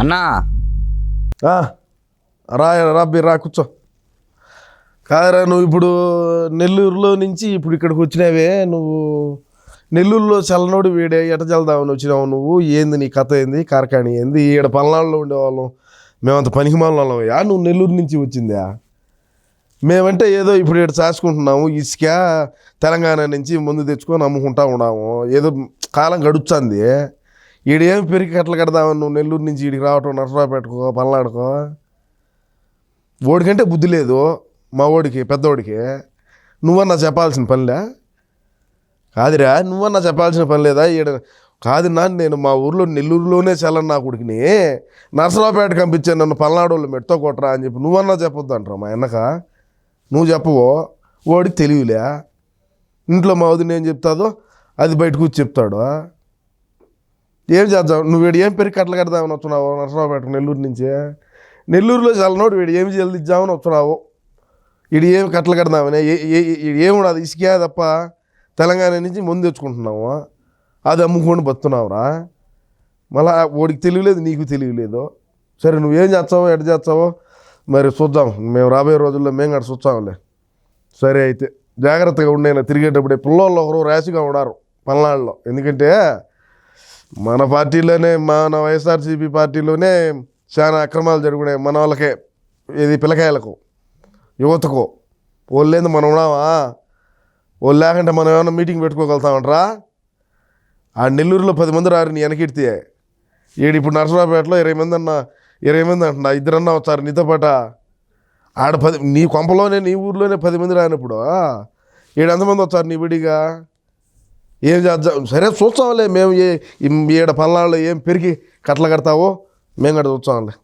అన్నా. ఆ, రా రా రా కూర్చో. కాదరా నువ్వు ఇప్పుడు నెల్లూరులో నుంచి ఇప్పుడు ఇక్కడికి వచ్చినావే నువ్వు నెల్లూరులో చల్లనోడు వీడే ఎట చల్దామని వచ్చినావు నువ్వు? ఏంది నీ కథ ఏంది? కార్ఖాని ఏంది? ఈడ పల్నాడులో ఉండేవాళ్ళం. మేమంత పనికి వాళ్ళం యా నువ్వు నెల్లూరు నుంచి వచ్చిందా? మేమంటే ఏదో ఇప్పుడు ఇక్కడ చాచుకుంటున్నాము. ఇసుక తెలంగాణ నుంచి ముందు తెచ్చుకొని అమ్ముకుంటా ఉన్నాము. ఏదో కాలం గడుచుంది ఈడేం పెరిగి కట్టలు కడదామని నువ్వు నెల్లూరు నుంచి ఈడికి రావటం నర్సరావుపేటకో పల్నాడుకో? ఓడికంటే బుద్ధి లేదు మా ఓడికి పెద్దోడికి. నువ్వన్నా చెప్పాల్సిన పనిలే? కాదురా నువ్వన్నా చెప్పాల్సిన పని లేదా ఈడ కాదు నా నేను మా ఊర్లో నెల్లూరులోనే చల్లని నా కొడుకుని నర్సరావుపేట కంపించాను నన్ను పల్నాడు వాళ్ళు మెట్తో కొట్టరా అని చెప్పి నువ్వన్నా చెప్పొద్దు అంటారు మా వెనక? నువ్వు చెప్పవో? ఓడికి తెలియలే ఇంట్లో మా వదిన ఏం చెప్తాదో అది బయటకు వచ్చి చెప్తాడు. ఏం చేద్దాం? నువ్వు వీడు ఏం పెరిగి కట్టలు కడదామని వస్తున్నావు? నరసరావుపేట నెల్లూరు నుంచి. నెల్లూరులో చల్లనోడు వీడు ఏమి చెల్లిద్దామని వస్తున్నావు? వీడు ఏమి కట్టలు కడదామని? ఏ- ఏ- ఇసుకే తప్ప తెలంగాణ నుంచి ముందు తెచ్చుకుంటున్నాము అది అమ్ముకొని బతున్నావురా? మళ్ళా వాడికి తెలియలేదు నీకు తెలియలేదు. సరే నువ్వేం చేస్తావో ఎట చేస్తావో మరి చూద్దాం. మేము రాబోయే రోజుల్లో మేము కూడా చూస్తాంలే. సరే అయితే జాగ్రత్తగా ఉండేనా తిరిగేటప్పుడే పిల్లోళ్ళు ఒకరు ర్యాష్గా ఉన్నారు పల్నాడులో. ఎందుకంటే మన పార్టీలోనే మన వైఎస్ఆర్సీపీ పార్టీలోనే చాలా అక్రమాలు జరుగుతున్నాయి మన వాళ్ళకే. ఇది పిల్లకాయలకు యువతకు. వాళ్ళేంది మనం ఉన్నామా? వాళ్ళు లేకుంటే మనం ఏమైనా మీటింగ్ పెట్టుకోగలుగుతామంటరా? ఆ నెల్లూరులో పది మంది రారు నీ వెనకెడితే ఈడు ఇప్పుడు నరసరావుపేటలో ఇరవై మంది అన్న ఇరవై మంది అంటున్నా ఇద్దరన్నా వచ్చారు నీతో పాట? ఆడ పది నీ కొంపలోనే నీ ఊర్లోనే పది మంది రానప్పుడు ఏడు ఎంతమంది వచ్చారు నీ విడిగా ఏం సరే చూస్తాంలే మేము ఏ ఈడ పల్నాడులో ఏం పెరిగి కట్టలు కడతావో మేము కూడా చూస్తాంలే.